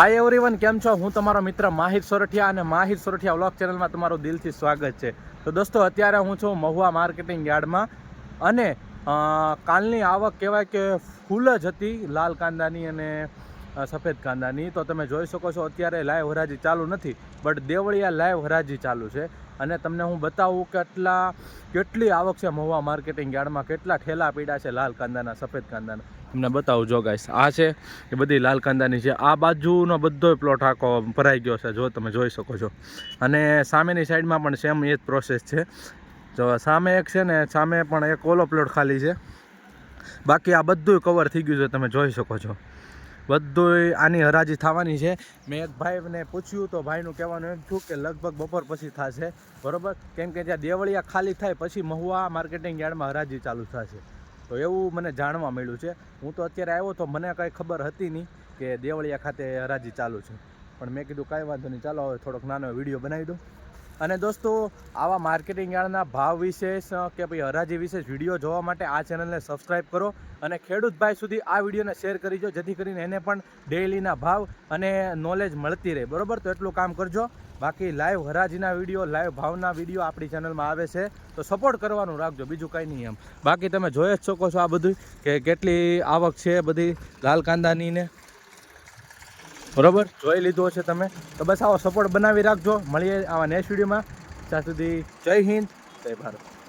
Hi everyone કેમ છો? હું તમારો મિત્ર માહિર સોરઠિયા અને માહિર સોરઠિયા વ્લોગ ચેનલમાં તમારું દિલથી સ્વાગત છે. તો દોસ્તો, અત્યારે હું છું મહુવા માર્કેટિંગ યાર્ડમાં અને કાલની આવક કહેવાય કે ફૂલ જ હતી, લાલ કાંદાની અને સફેદ કાંદાની. તો તમે જોઈ શકો છો અત્યારે લાઈવ હરાજી ચાલુ નથી, બટ દેવળિયા લાઈવ હરાજી ચાલુ છે. અને તમને હું બતાવું કેટલા, કેટલી આવક છે મહુવા માર્કેટિંગ યાર્ડમાં, કેટલા ઠેલા પીડા છે લાલ કાંદાના, સફેદ કાંદાના. તમને બતાવું, જો ગાઈસ આ છે, એ બધી લાલ કાંદાની છે. આ બાજુનો બધો પ્લોટ આખો ભરાઈ ગયો છે, જો તમે જોઈ શકો છો. અને સામેની સાઈડમાં પણ સેમ એ જ પ્રોસેસ છે. જો સામે એક છે ને, સામે પણ એક ઓલો પ્લોટ ખાલી છે. બાકી આ બધું કવર થઈ ગયું છે, તમે જોઈ શકો છો. બધું આની હરાજી થવાની છે. મેં એક ભાઈને પૂછ્યું તો ભાઈનું કહેવાનું એમ થયું કે લગભગ બપોર પછી થશે. બરોબર? કેમ કે જ્યાં દેવળિયા ખાલી થાય પછી મહુવા માર્કેટિંગ યાર્ડમાં હરાજી ચાલુ થશે. તો એવું મને જાણવા મળ્યું છે. હું તો અત્યારે આવ્યો તો મને કાંઈ ખબર હતી નહીં કે દેવળિયા ખાતે હરાજી ચાલુ છે. પણ મેં કીધું કાંઈ વાંધો નહીં. ચાલો હવે થોડોક નાનો વીડિયો બનાવી દઉં. અને દોસ્તો, આવા માર્કેટિંગ યાર્ડના ભાવ વિશેષ, કે ભાઈ હરાજી વિશેષ વીડિયો જોવા માટે આ ચેનલને સબસ્ક્રાઈબ કરો અને ખેડૂત ભાઈ સુધી આ વિડીયોને શેર કરીજો જેથી કરીને એને પણ ડેઇલીના ભાવ અને નોલેજ મળતી રહે. બરાબર? તો એટલું કામ કરજો. બાકી લાઈવ હરાજીના વીડિયો લાઈવ ભાવના વીડિયો આપણી ચેનલમાં આવે છે. તો સપોર્ટ કરવાનું રાખજો, બીજું કંઈ નહીં એમ. બાકી તમે જોઈ જ શકો છો આ બધું, કે કેટલી આવક છે બધી લાલ કાંદાની ને. બરોબર? જોઈ લીધો છે તમે. તો બસ આવો સપોર્ટ બનાવી રાખજો. મળીએ આવા નેક્સ્ટ વિડીયોમાં ત્યાં સુધી જય હિન્દ, જય ભારત.